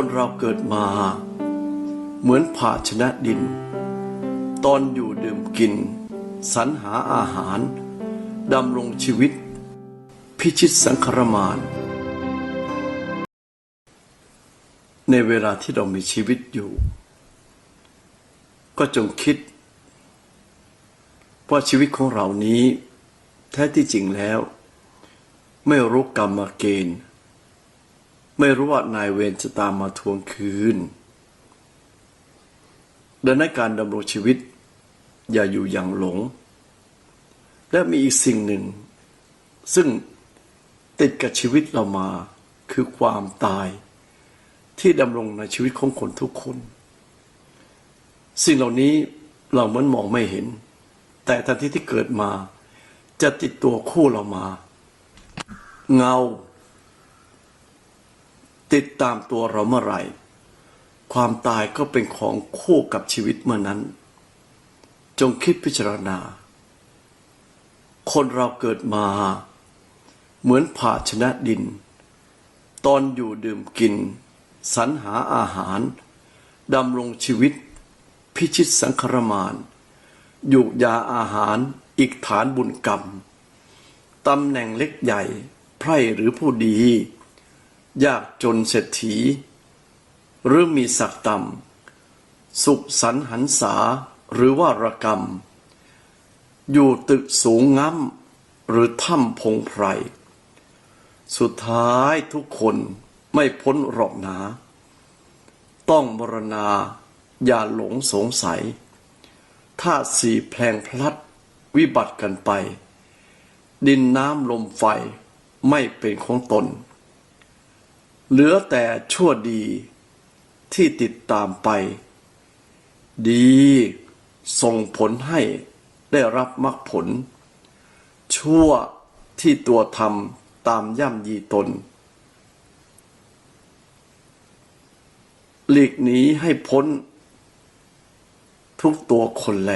คนเราเกิดมา เหมือนภาชนะดิน ตอนอยู่ดื่มกิน สรรหาอาหาร ดำรงชีวิต พิชิตสังคารมาน ในเวลาที่เรามีชีวิตอยู่ ก็จงคิด ว่าชีวิตของเรานี้ แท้ที่จริงแล้ว ไม่รู้กรรมเกณฑ์ ไม่รู้ว่านายเวรจะตามมาทวงคืน ดังนั้นการดำรงชีวิต อย่าอยู่อย่างหลง และมีอีกสิ่งหนึ่ง ซึ่งติดกับชีวิตเรามาคือความตาย ที่ดำรงในชีวิตของคนทุกคน สิ่งเหล่านี้เราเหมือนมองไม่เห็น แต่ทันทีที่เกิดมา จะติดตัวคู่เรามา เงา ติดตามตัวเราเมื่อไหร่ ความตายก็เป็นของคู่กับชีวิตเมื่อนั้น จงคิดพิจารณา คนเราเกิดมา เหมือนภาชนะดิน ตอนอยู่ดื่มกิน สรรหาอาหารดำรงชีวิต พิชิตสังคารมานอยู่ยาอาหารอีกฐานบุญกรรมตำแหน่งเล็กใหญ่ ไพร่หรือผู้ดี ยากจนเศรษฐี หรือมีศักดิ์ต่ำสุขสันหันษาหรือว่ารกรรม อยู่ตึกสูงง้ำหรือถ้ำพงไพร สุดท้ายทุกคนไม่พ้นหรอกหนา ต้องมรณาอย่าหลงสงสัย ถ้าสี่แพลงพลัดวิบัติกันไป ดินน้ำลมไฟไม่เป็นของตน เหลือแต่ชั่วดีที่ติดตามไป ดีส่งผลให้ได้รับมรรคผล ชั่วที่ตัวทำตามย่ำยีตน หลีกหนีให้พ้น ทุกตัวคนแล